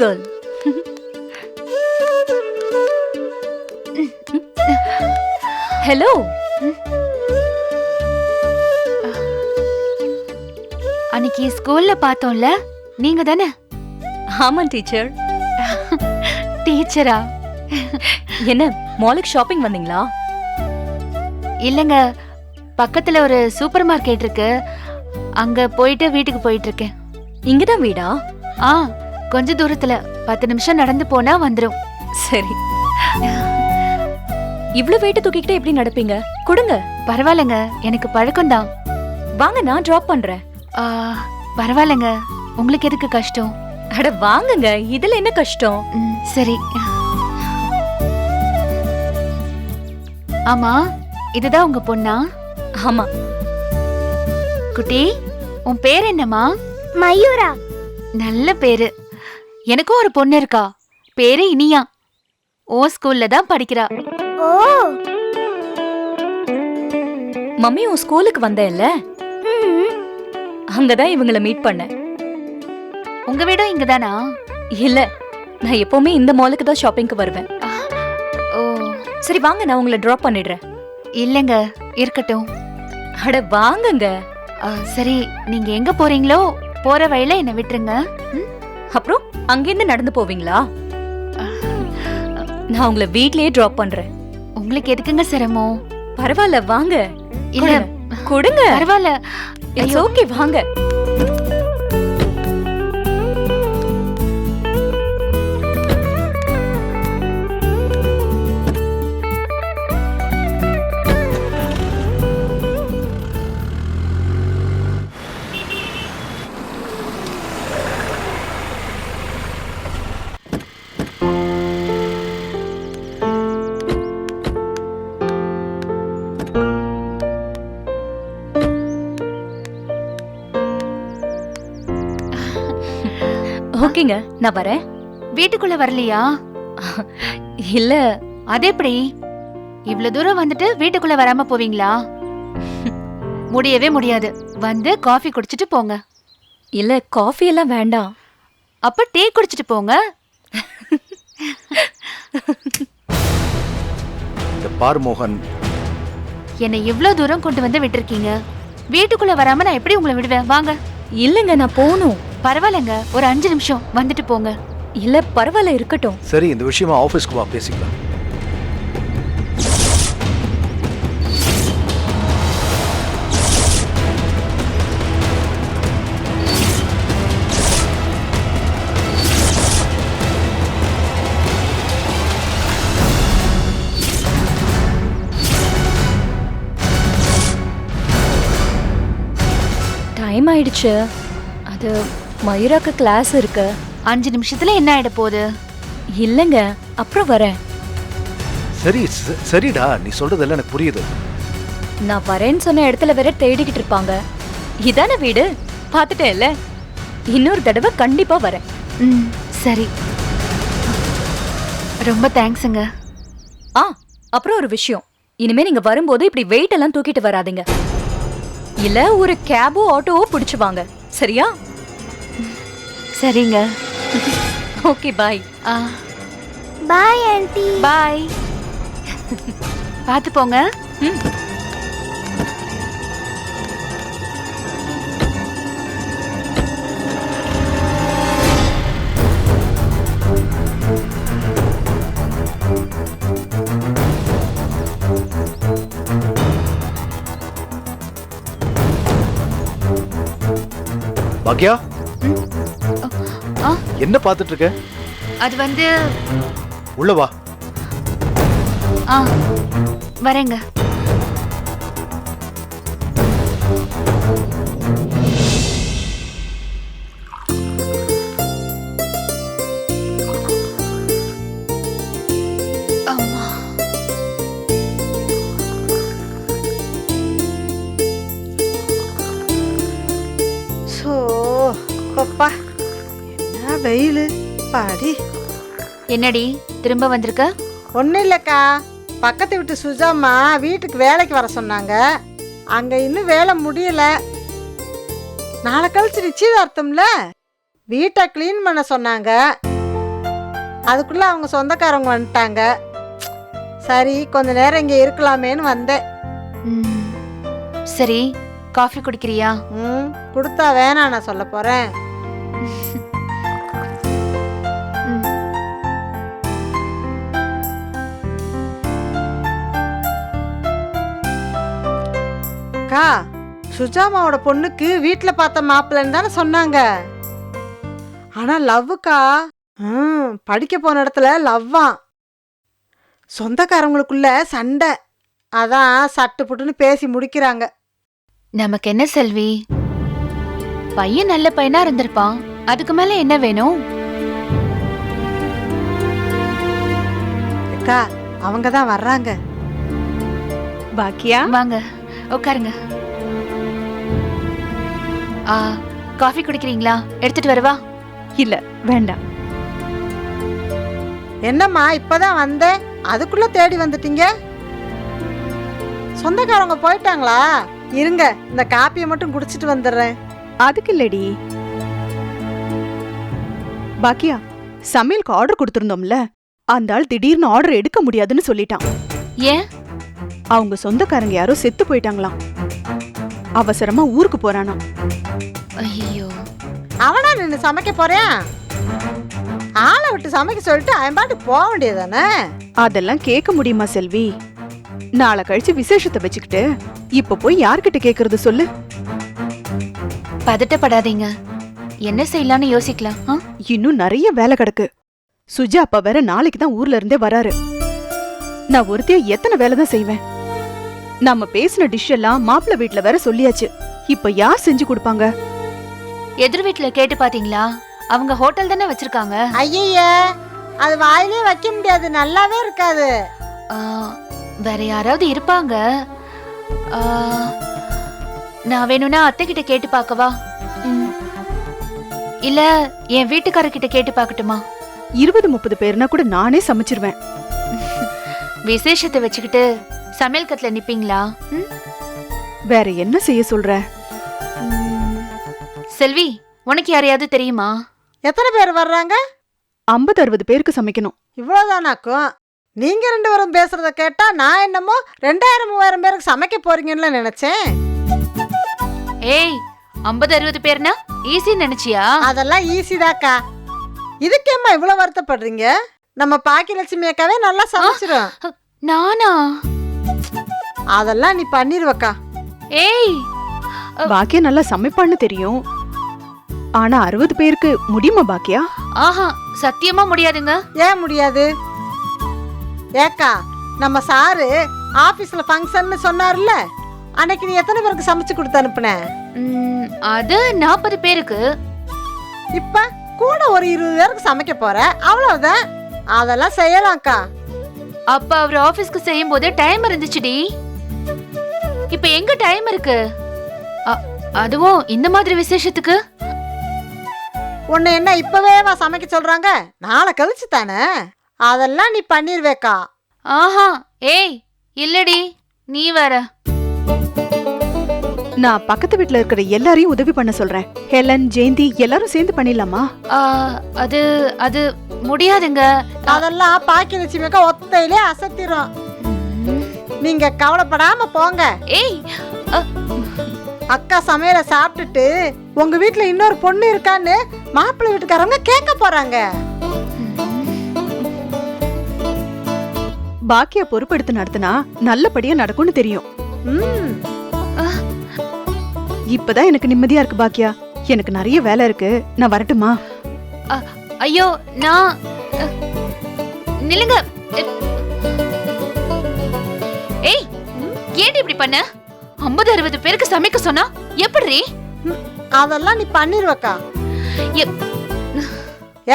Girl hello அன்னைக்கு ஸ்கூல்ல பார்த்தோம்ல நீங்க தானே? ஆமா டீச்சர். டீச்சரா? என்ன மாலுக்கு ஷாப்பிங் வந்தீங்களா? இல்லங்க பக்கத்துல ஒரு சூப்பர் மார்க்கெட் இருக்கு. அங்க போயிட்டு வீட்டுக்கு போயிட்டு இருக்கேன். இங்கதான் வீடா? ஆ. கொஞ்ச தூரத்துல பத்து நிமிஷம் நடந்து போனா வந்துரும். சரி. இவ்ளோ வெயிட் தூக்கிக்கிட்டு எப்படி நடப்பீங்க? கொடுங்க. பரவாயில்லைங்க எனக்கு பழக்கம்தான். வாங்க நான் டிராப் பண்றேன். ஆ, பரவாயில்லைங்க உங்களுக்கு எதுக்கு கஷ்டம்? அட வாங்குங்க இதுல என்ன கஷ்டம்? ம், சரி. ஆமா இதுதான் உங்க பொண்ணா? ஆமா. குட்டி உன் பேர் என்னம்மா? மயூரா. நல்ல பேரு. எனக்கும் ஒரு பொண்ணு இருக்கா. பேரு இனியா. ஓ ஸ்கூல்ல தான் படிக்கிறா. ஓ. மம்மி உன் ஸ்கூலுக்கு வந்தேன்ல? ம், அங்கதான் இவங்கள மீட் பண்ணேன் உங்க வீடும் இங்கதானா இல்ல நான் எப்பவுமே இந்த மாலுக்கு தான் ஷாப்பிங்க்கு வருவேன். ஓ. சரி வாங்க நான் உங்களை டிராப் பண்ணிடுறேன். இல்லங்க இருக்கட்டும். அட வாங்குங்க. ஆ, சரி நீங்க எங்க போறீங்களோ போற வழியில என்ன விட்டுருங்க? அப்புறம்? அங்கிருந்து நடந்து போவீங்களா? நான் உங்களை வீட்லயே டிராப் பண்றேன். உங்களுக்கு எதுக்குங்க சிரமம்? பரவாயில்ல வாங்க. இல்ல. கொடுங்க. கொடுங்க. பரவாயில்ல. இட்ஸ் ஓகே வாங்க. ஓகேங்க நான் வரேன். வீட்டுக்குள்ள வரலையா? இல்ல அது எப்படி? இவ்ளோ தூரம் வந்துட்டு வீட்டுக்குள்ள வராம போவீங்களா? முடியவே முடியாது. வந்து காஃபி குடிச்சிட்டு போங்க. இல்ல காஃபி எல்லாம் வேண்டாம். அப்ப டீ குடிச்சிட்டு போங்க. இந்த பார் மோகன். என்னை இவ்ளோ தூரம் கொண்டு வந்து விட்டுருக்கீங்க. வீட்டுக்குள்ள வராம நான் எப்படி உங்களை விடுவேன்? வாங்க. இல்லங்க நான் போகணும். பரவாயில்லைங்க ஒரு அஞ்சு நிமிஷம் வந்துட்டு போங்க. இல்ல பரவாயில்ல இருக்கட்டும். சரி இந்த விஷயமா ஆஃபீஸ்க்கு வா பேசிக்கலாம். டைம் ஆயிடுச்சு. அது மயூராக்கு கிளாஸ் இருக்கு. அஞ்சு நிமிஷத்துல என்ன ஆயிட போகுது? இல்லங்க அப்புறம் வரேன். சரி ச- சரிடா நீ சொல்றதெல்லாம் எனக்கு புரியுது. நான் வரேன்னு சொன்ன இடத்துல வேற தேடிக்கிட்டு இருப்பாங்க. இதானே வீடு? பார்த்துட்டேன்ல. இன்னொரு தடவை கண்டிப்பா வரேன். ம் சரி. ரொம்ப தேங்க்ஸுங்க ஆ அப்புறம் ஒரு விஷயம். இனிமே நீங்க வரும்போது இப்படி வெயிட் எல்லாம் தூக்கிட்டு வராதீங்க. இல்ல ஒரு கேபோ ஆட்டோவோ பிடிச்சு வாங்க சரியா? சரிங்க. Okay bye. ஆ. Bye aunty. பாய். பார்த்து போங்க. ம். பாக்யா? என்ன பார்த்துட்டு இருக்க அது வந்து உள்ள வா. ஆ வரேங்க. என்னடி திரும்ப வந்திருக்க? ஒன்றும் இல்லைக்கா. பக்கத்து வீட்டு சுஜாம்மா வீட்டுக்கு வேலைக்கு வர சொன்னாங்க. அங்கே இன்னும் வேலை முடியல. நாளை கழிச்சு நிச்சயதார்த்தம்ல? வீட்டை க்ளீன் பண்ண சொன்னாங்க. அதுக்குள்ள அவங்க சொந்தக்காரங்க வந்துட்டாங்க. சரி கொஞ்ச நேரம் இங்கே இருக்கலாமேன்னு வந்தேன். ம், சரி காஃபி குடிக்கிறியா? ம் கொடுத்தா வேணாம் நான் சொல்ல போகிறேன் அக்கா சுஜாமாவோட பொண்ணுக்கு வீட்டில் பார்த்த மாப்பிள்ளைன்னு தானே சொன்னாங்க. ஆனால் லவ்வுக்கா? ம் படிக்க போன இடத்துல லவ்வாம் சொந்தக்காரங்களுக்குள்ள சண்டை. அதான் சட்டு புட்டுன்னு பேசி முடிக்கிறாங்க. நமக்கு என்ன செல்வி? பையன் நல்ல பையனா இருந்திருப்பான். அதுக்கு மேல என்ன வேணும்? அக்கா அவங்க தான் வர்றாங்க. பாக்கியா? வாங்க. உட்காருங்க. ஆ காஃபி குடிக்கிறீங்களா? எடுத்துட்டு வரவா? இல்ல வேண்டாம். என்னம்மா இப்பதான் வந்தேன். அதுக்குள்ள தேடி வந்துட்டீங்க? சொந்தக்காரங்க போயிட்டாங்களா? இருங்க இந்த காப்பியை மட்டும் குடிச்சிட்டு வந்துடுறேன். அதுக்கு இல்லடி. பாக்கியா சமையலுக்கு ஆர்டர் கொடுத்திருந்தோம்ல? அந்த ஆள் திடீர்னு ஆர்டர் எடுக்க முடியாதுன்னு சொல்லிட்டான். ஏன்? அவங்க சொந்தக்காரங்க யாரோ செத்து போயிட்டாங்களாம். அவசரமா ஊருக்கு போறானா. ஐயோ. அவனா நின்று சமைக்க போறேன் ஆளை விட்டு சமைக்க சொல்லிட்டு அவன் பாட்டு போக வேண்டியதானே அதெல்லாம் கேட்க முடியுமா செல்வி? நாளை கழிச்சு விசேஷத்தை வச்சுக்கிட்டு இப்ப போய் யார்கிட்ட கேக்குறது சொல்லு. பதட்டப்படாதீங்க. என்ன செய்யலாம்னு யோசிக்கலாம் ஆ? இன்னும் நிறைய வேலை கிடக்கு. சுஜா அப்பா வேற நாளைக்கு தான் ஊர்ல இருந்தே வராரு. நான் ஒருத்தையா எத்தனை வேலை தான் செய்வேன்? நம்ம பேசின டிஷ் எல்லாம் மாப்பிள்ளை வீட்ல வேற சொல்லியாச்சு. இப்ப யார் செஞ்சு கொடுப்பாங்க? எதிர் வீட்டுல கேட்டு பாத்தீங்களா? அவங்க ஹோட்டல் தானே வச்சிருக்காங்க. ஐய அது வாயிலே வைக்க முடியாது நல்லாவே இருக்காது. ஆ, வேற யாராவது இருப்பாங்க? ஆ, நான் வேணும்னா அத்தை கிட்ட கேட்டு பார்க்கவா? ம். இல்ல என் வீட்டுக்காரர்கிட்ட கேட்டு பார்க்கட்டுமா? இருபது முப்பது பேர்னா கூட நானே சமைச்சிருவேன். விசேஷத்தை வச்சுக்கிட்டு சமையல் கட்டுல நிப்பீங்களா? ம்? வேற என்ன செய்ய சொல்ற. செல்வி உனக்கு யாரையாவது தெரியுமா? எத்தனை பேர் வர்றாங்க? ஐம்பது அறுபது பேருக்கு சமைக்கணும். இவ்வளோதானாக்கும் நீங்க ரெண்டு பேரும் பேசுறத கேட்டா நான் என்னமோ ரெண்டாயிரம் மூவாயிரம் பேருக்கு சமைக்க போறீங்கன்னு நினைச்சேன். ஏய் ஐம்பது அறுபது பேர்னா ஈஸி நினைச்சியா? அதெல்லாம் ஈஸிதாக்கா. இதுக்கேம்மா இவ்வளோ வருத்தப்படுறீங்க? நம்ம பாக்கியலட்சுமி அக்காவே நல்லா சமைச்சிரும். நானா? அதெல்லாம் நீ பண்ணிருவக்கா. ஏய் பாக்கியா நல்லா சமைப்பான்னு தெரியும். ஆனா அறுபது பேருக்கு முடியுமா பாக்கியா? ஆஹா சத்தியமா முடியாதுங்க. ஏன் முடியாது? ஏக்கா நம்ம சாரு ஆபீஸ்ல ஃபங்க்ஷன்னு சொன்னார்ல அன்னைக்கு நீ எத்தனை பேருக்கு சமைச்சு கொடுத்து அனுப்புன? ம், அது நாற்பது பேருக்கு. இப்ப கூட ஒரு இருபது பேருக்கு சமைக்க போற? அவ்வளவுதான். அதெல்லாம் செய்யலாம்க்கா. அப்ப அவர் ஆபீஸ்க்கு செய்யும் போது டைம் இருந்துச்சுடி. இப்ப எங்க டைம் இருக்கு? அதுவும் இந்த மாதிரி விசேஷத்துக்கு? உன்னை என்ன இப்பவே வா சமைக்க சொல்றாங்க? நாளை கழிச்சு தானே? அதெல்லாம் நீ பண்ணிருவேக்கா. ஆஹா ஏய் இல்லடி நீ வேற. நான் பக்கத்து வீட்ல இருக்கிற எல்லாரையும் உதவி பண்ண சொல்றேன். ஹெலன் ஜெயந்தி எல்லாரும் சேர்ந்து பண்ணிடலாமா? ஆ, அது அது முடியாதுங்க. அதெல்லாம் பாக்கியலட்சுமி அக்கா ஒத்தையிலே அசத்திரும். நீங்க கவலைப்படாம போங்க. ஏய் அக்கா சமையலை சாப்பிட்டுட்டு உங்க வீட்ல இன்னொரு பொண்ணு இருக்கான்னு மாப்பிள்ளை வீட்டுக்காரங்க கேட்க போறாங்க. பாக்கியா பொறுப்பெடுத்து நடத்தினா நல்லபடியா நடக்கும்னு தெரியும். ம். இப்பதான் எனக்கு நிம்மதியா இருக்கு பாக்கியா. எனக்கு நிறைய வேலை இருக்கு. நான் வரட்டுமா? ஐயோ நான் நில்லுங்க. ஏய் ஏன் இப்படி பண்ண? ஐம்பது அறுபது பேருக்கு சமைக்க சொன்னா எப்படி அதெல்லாம் நீ பண்ணிருவக்கா எ-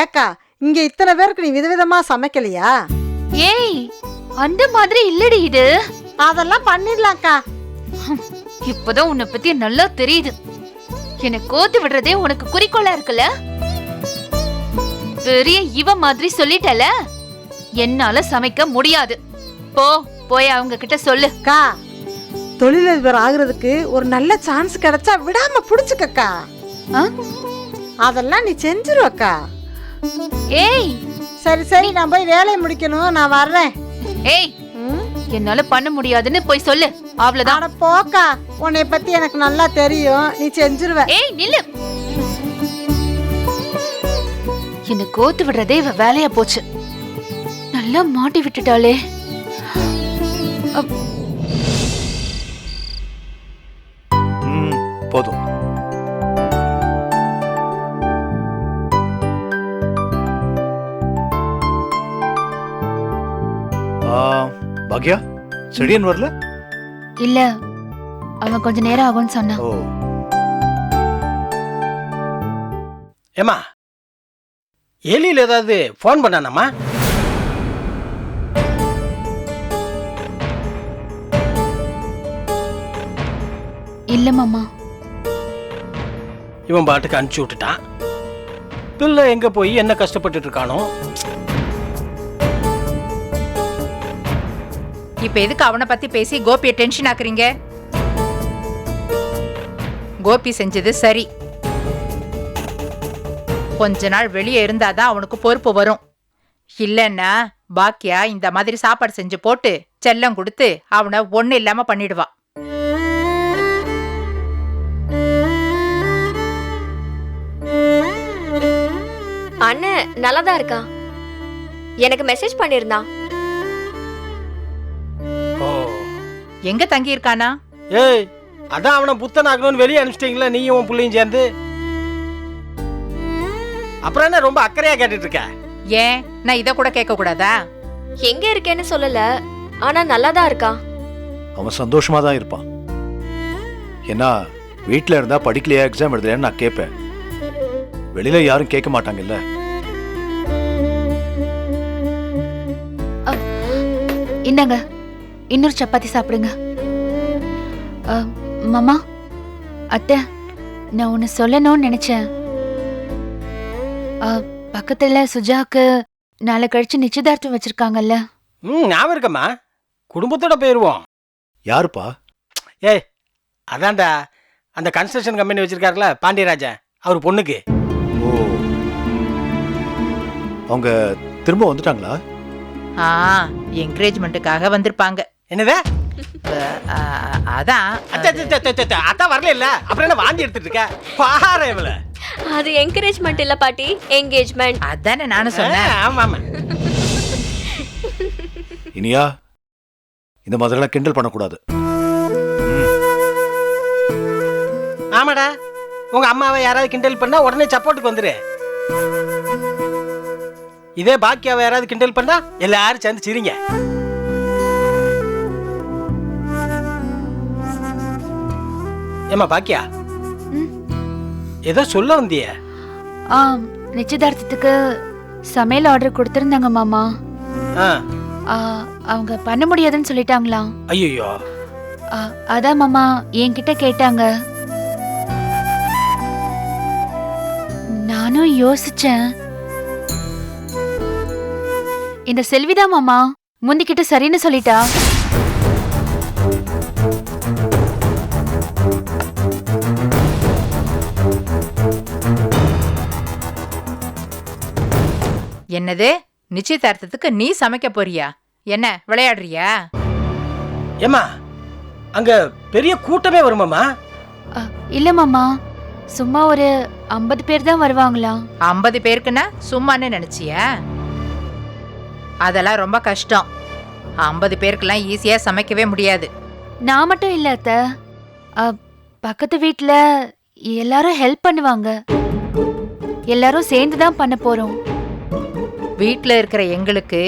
ஏக்கா இங்க இத்தனை பேருக்கு நீ விதவிதமா சமைக்கலையா? ஏய் அந்த மாதிரி இல்லடி இது. அதெல்லாம் பண்ணிடலாம்க்கா. இப்பதான் உன்னை பத்தி நல்லா தெரியுது. என்னை கோத்து விடுறதே உனக்கு குறிக்கோளா இருக்குல்ல? பெரிய இவ மாதிரி சொல்லிட்டல? என்னால சமைக்க முடியாது. போ போய் அவங்க கிட்ட சொல்லு. அக்கா தொழிலதிபர் ஆகுறதுக்கு ஒரு நல்ல சான்ஸ் கிடைச்சா விடாம புடிச்சுக்கக்கா. ஆ? அதெல்லாம் நீ செஞ்சிருவக்கா ஏய்! சரி சரி நான் போய் வேலையை முடிக்கணும். நான் வர்றேன். ஏய்? என்னால பண்ண முடியாதுன்னு போய் சொல்லு. அவ்வளவுதான். அட போக்கா உன்னை பத்தி எனக்கு நல்லா தெரியும். நீ செஞ்சிருவ. ஏய் நில்லு. என்ன கோத்து விடுறதே இவ வேலையா போச்சு. நல்லா மாட்டி விட்டுட்டாளே. ம் போதும். ஆ, பாக்யா செடியன் வரல? இல்ல அவன் கொஞ்ச நேரம் ஆகும்னு சொன்னான். ஓ. ஏமா எலியில் ஏதாவது ஃபோன் பண்ணானாம்மா? இல்ல மாமா. இவன் பாட்டுக்கு அனுப்பிச்சி விட்டுட்டான். பிள்ளை எங்க போய் என்ன கஷ்டப்பட்டுட்டு இருக்கானோ? இப்ப எதுக்கு அவனை பத்தி பேசி கோபியை டென்ஷன் ஆக்குறீங்க? கோபி செஞ்சது சரி. கொஞ்ச நாள் வெளியே இருந்தாதான் அவனுக்கு பொறுப்பு வரும். இல்லைன்னா பாக்கியா இந்த மாதிரி சாப்பாடு செஞ்சு போட்டு செல்லம் கொடுத்து அவனை ஒன்றும் இல்லாம பண்ணிடுவா. அண்ணன் நல்லா தான் இருக்கான். எனக்கு மெசேஜ் பண்ணியிருந்தான் எங்க தங்கி இருக்கானா ஏய் அதான் அவனை புத்தன் ஆகணும்னு வெளியே அனுப்பிச்சிட்டீங்களா நீயும் உன் பிள்ளையும் சேர்ந்து? அப்புறம் என்ன ரொம்ப அக்கறையா கேட்டுட்டு இருக்க ஏன்? நான் இத கூட கேட்க கூடாதா எங்க இருக்கேன்னு சொல்லல ஆனா நல்லா தான் இருக்கான். அவன் சந்தோஷமா தான் இருப்பான். ஏன்னா வீட்ல இருந்தா படிக்கலையா எக்ஸாம் எழுதலையான்னு நான் கேட்பேன். வெளியில யாரும் கேட்க மாட்டாங்கல்ல? இந்தாங்க. இன்னொரு சப்பாத்தி சாப்பிடுங்க. மாமா அத்தை நான் ஒன்னு சொல்லணும்னு நினைச்சேன். பக்கத்துல சுஜாக்கு நாளை கழிச்சு நிச்சயதார்த்தம் வச்சிருக்காங்கல்ல. ம் ஞாபகம் இருக்கம்மா குடும்பத்தோட போயிடுவோம் யாருப்பா? ஏய் அதான்டா அந்த கன்ஸ்ட்ரக்ஷன் கம்பெனி வச்சிருக்காருல பாண்டியராஜன் அவர் பொண்ணுக்கு. ஓ. அவங்க திரும்ப வந்துட்டாங்களா? ஆ என்கரேஜ்மெண்ட்டுக்காக வந்திருப்பாங்க. என்னதே? அதான். அதான் வரல இல்ல அப்புறம் என்ன வாந்தி எடுத்துட்டு இருக்க? பாரு இவள. அது என்கரேஜ்மெண்ட் இல்ல பாட்டி என்கேஜ்மெண்ட் அதானே நானும் சொன்னேன். ஆமா ஆமா. இனியா இந்த மாதிரிலாம் கிண்டல் பண்ணக்கூடாது. ஆமாடா. உங்க அம்மாவை யாராவது கிண்டல் பண்ணா உடனே சப்போர்ட்டுக்கு வந்துரு. இதே பாக்கியாவை யாராவது கிண்டல் பண்ணா எல்லாரும் சேர்ந்து சிரிங்க. ஏமா பாக்கியா. ஏதோ சொல்ல வந்தியே. ஆ நிச்சயதார்த்தத்துக்கு சமையல் ஆர்டர் கொடுத்துருந்தாங்க மாமா. அவங்க பண்ண முடியாதுன்னு சொல்லிட்டாங்களாம். ஐயோ ஆ, அதான் மாமா என்கிட்ட கேட்டாங்க. நானும் யோசிச்சேன். இந்த செல்விதா மாமா முந்திக்கிட்ட சரின்னு சொல்லிட்டா. என்னது? நிச்சயதார்த்தத்துக்கு நீ சமைக்க போறியா? என்ன விளையாடுறியா? ஏமா அங்க பெரிய கூட்டமே வருமாமா இல்ல மாமா சும்மா ஒரு ஐம்பது பேர் தான் வருவாங்களாம் ஐம்பது பேருக்குன்னா சும்மான்னு நினைச்சியா? அதெல்லாம் ரொம்ப கஷ்டம். ஐம்பது பேருக்கெல்லாம் ஈஸியா சமைக்கவே முடியாது. நான் மட்டும் இல்ல அத்த. பக்கத்து வீட்ல எல்லாரும் ஹெல்ப் பண்ணுவாங்க. எல்லாரும் சேர்ந்து தான் பண்ண போறோம். வீட்ல இருக்கிற எங்களுக்கு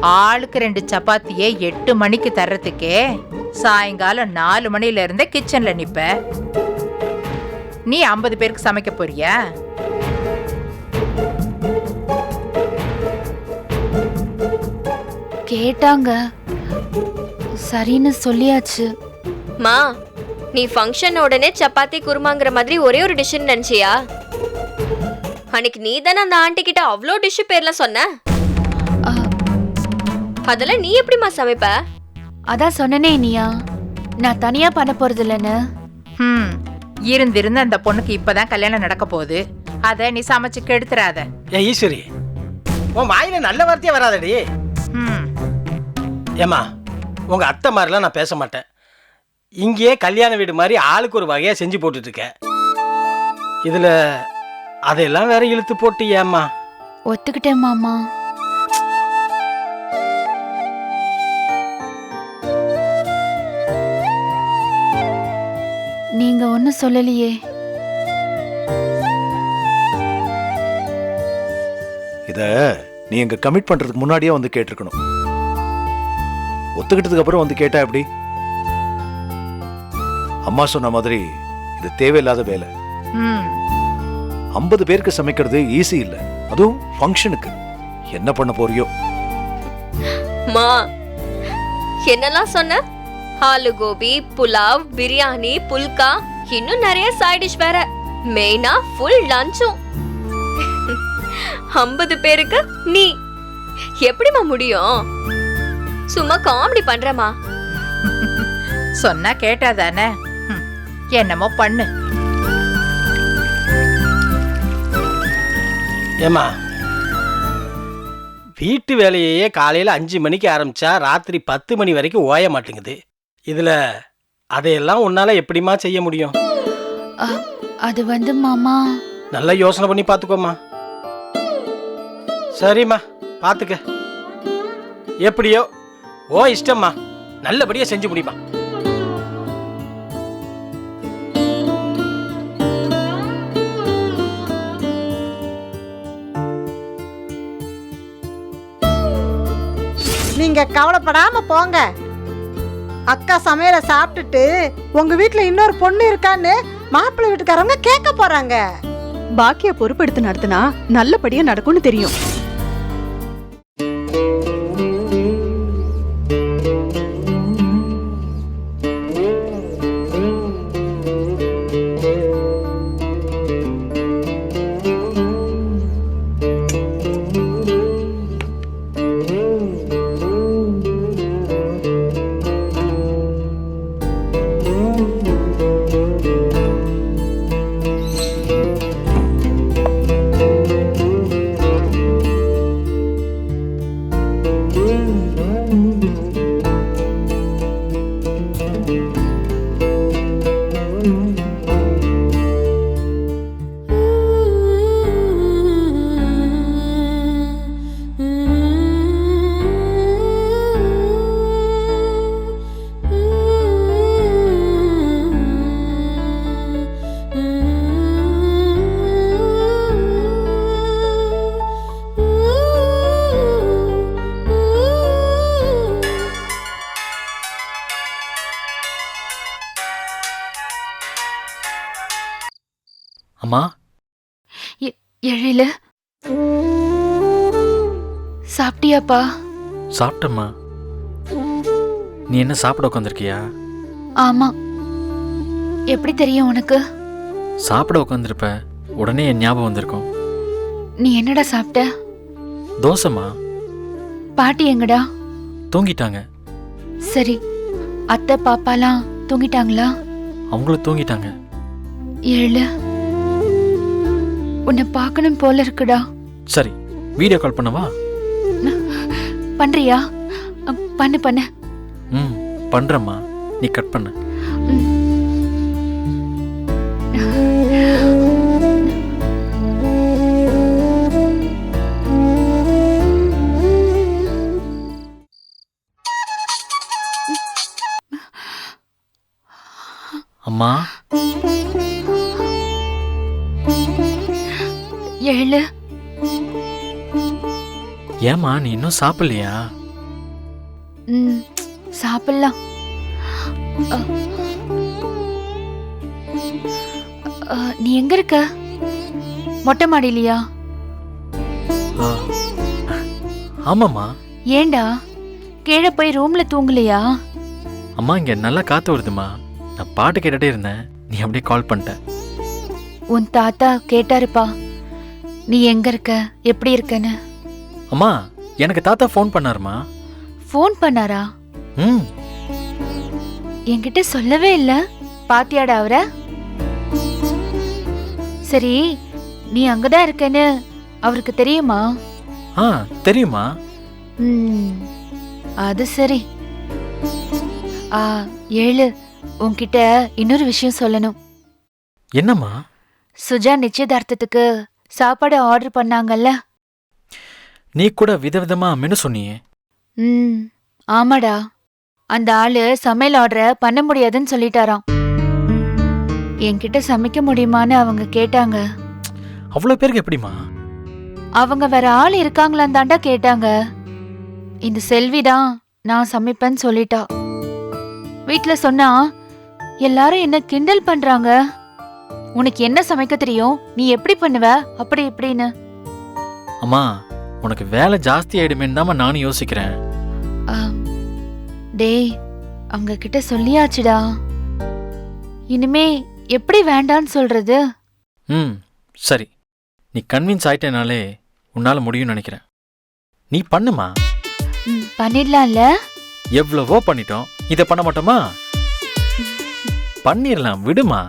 ஆளுக்கு ரெண்டு சப்பாத்தியே எட்டு மணிக்கு தர்றதுக்கே சாயங்காலம் நாலு மணில இருந்தே கிச்சன்ல நிப்ப. நீ ஐம்பது பேருக்கு சமைக்க போறியா? கேட்டாங்க. சரின்னு சொல்லியாச்சு. மா நீ ஃபங்க்ஷன் உடனே சப்பாத்தி குருமாங்கிற மாதிரி ஒரே ஒரு டிஷ்னு நினைச்சியா? அன்னைக்கு நீ தானே அந்த ஆண்டி கிட்ட அவ்வளோ டிஷ் பேர்லாம் சொன்ன அதெல்லாம் நீ எப்படிம்மா சமைப்ப? அதான் சொன்னனே இனியா நான் தனியா பண்ண போறது இல்லைன்னு ஹம். இருந்திருந்து அந்த பொண்ணுக்கு இப்பதான் கல்யாணம் நடக்க போகுது. அத நீ சமைச்சு கெடுத்துறாத. ஏ ஈஸ்வரி. உன் வாயில நல்ல வார்த்தையே வராதடி. ம் ஏம்மா உங்க அத்தை மாதிரிலாம் நான் பேச மாட்டேன். இங்கேயே கல்யாண வீடு மாதிரி ஆளுக்கு ஒரு வகையா செஞ்சு போட்டுட்டு இருக்க. இதுல அதையெல்லாம் வேற இழுத்து போட்டு ஏம்மா ஒத்துக்கிட்டேன் மாமா நீங்க ஒன்னும் சொல்லலையே. இத நீ எங்க கமிட் பண்றதுக்கு முன்னாடியே வந்து கேட்டிருக்கணும். ஒத்துக்கிட்டதுக்கு அப்புறம் வந்து கேட்டா எப்படி? அம்மா சொன்ன மாதிரி இது தேவையில்லாத வேலை. ம். ஐம்பது பேருக்கு சமைக்கிறது ஈஸி இல்ல. அதுவும் ஃபங்க்ஷனுக்கு என்ன பண்ண போறியோ? மா என்னெல்லாம் சொன்ன? ஆலு கோபி புலாவ் பிரியாணி புல்கா இன்னும் நிறைய சைட் டிஷ் வேற. மெயினா ஃபுல் லஞ்சும் ஐம்பது பேருக்கு நீ. எப்படிம்மா முடியும்? சும்மா காமெடி பண்றமா சொன்னா கேட்டாதானே என்னமோ பண்ணு. ஏம்மா? வீட்டு வேலையையே காலையில் அஞ்சு மணிக்கு ஆரம்பிச்சா ராத்திரி பத்து மணி வரைக்கும் ஓய மாட்டேங்குது. இதில் அதையெல்லாம் உன்னால் எப்படிம்மா செய்ய முடியும்? அது வந்து மாமா. நல்லா யோசனை பண்ணி பார்த்துக்கோம்மா சரிம்மா பார்த்துக்க எப்படியோ? ஓ இஷ்டம்மா. நல்லபடியாக செஞ்சு முடிப்பா நீங்க கவலைப்படாம போங்க. அக்கா சமையலை சாப்பிட்டுட்டு உங்க வீட்ல இன்னொரு பொண்ணு இருக்கான்னு மாப்பிள்ளை வீட்டுக்காரங்க கேட்க போறாங்க. பாக்கிய பொறுப்பெடுத்து நடத்தினா நல்லபடியா நடக்கும்னு தெரியும். எழில சாப்பிட்டியாப்பா? சாப்பிட்டம்மா. நீ என்ன சாப்பிட உட்காந்துருக்கியா ஆமா. எப்படி தெரியும் உனக்கு? சாப்பிட உட்காந்துருப்ப உடனே என் ஞாபகம் வந்திருக்கும். நீ என்னடா சாப்பிட்ட? தோசைம்மா. பாட்டி எங்கடா? தூங்கிட்டாங்க. சரி அத்தை பாப்பாலாம் தூங்கிட்டாங்களா? அவங்களும் தூங்கிட்டாங்க. ஏழு. உன்னை பார்க்கணும் போல இருக்குடா. சரி வீடியோ கால் பண்ணவா? பண்றியா? பண்ணு பண்ணு. ம் பண்றேம்மா. நீ கட் பண்ணு. நீ இன்னும் சாப்பிடலையா? ம் சாப்பிடலாம். நீ எங்க இருக்க? மொட்டை மாடியிலையா? ஆ. ஆமாம்மா. ஏண்டா? கீழே போய் ரூம்ல தூங்கலையா? அம்மா இங்க நல்லா காத்து வருதுமா நான் பாட்டு கேட்டுட்டே இருந்தேன். நீ அப்படியே கால் பண்ணிட்ட. உன் தாத்தா கேட்டாருப்பா. நீ எங்க இருக்க? எப்படி இருக்கன்னு? அம்மா எனக்கு தாத்தா ஃபோன் பண்ணாருமா? ஃபோன் பண்ணாரா? ம். என்கிட்ட சொல்லவே இல்ல. பாத்தியாடா அவர? சரி நீ அங்கதான் இருக்கேன்னு அவருக்கு தெரியுமா? ஆ தெரியுமா? ம், அது சரி. ஆ ஏழு உன்கிட்ட இன்னொரு விஷயம் சொல்லணும். என்னம்மா? சுஜா நிச்சயதார்த்தத்துக்கு சாப்பாடு ஆர்டர் பண்ணாங்கல்ல? நீ கூட விதவிதமா மெனு சொன்னியே. ம் ஆமாடா. அந்த ஆளு சமையல் ஆர்டரை பண்ண முடியாதுன்னு சொல்லிட்டாராம். என்கிட்ட சமைக்க முடியுமான்னு அவங்க கேட்டாங்க. அவ்வளோ பேருக்கு எப்படிம்மா? அவங்க வேற ஆள் இருக்காங்களான்னு தாண்டா கேட்டாங்க. இந்த செல்வி தான் நான் சமைப்பேன்னு சொல்லிட்டா. வீட்ல சொன்னா எல்லாரும் என்ன கிண்டல் பண்றாங்க? உனக்கு என்ன சமைக்க தெரியும்? நீ எப்படி பண்ணுவ? அப்படி இப்படின்னு. அம்மா உனக்கு வேலை ஜாஸ்தி ஆயிடுமேன்னு தான் நானும் யோசிக்கிறேன். டேய் அவங்க கிட்ட சொல்லியாச்சுடா. இனிமே எப்படி வேண்டான்னு சொல்றது? ம் சரி. நீ கன்வின்ஸ் ஆயிட்டனாலே உன்னால முடியும்னு நினைக்கிறேன். நீ பண்ணுமா? பண்ணிடலாம்ல. எவ்வளவோ பண்ணிட்டோம். இதை பண்ண மாட்டோமா? பண்ணிடலாம் விடுமா?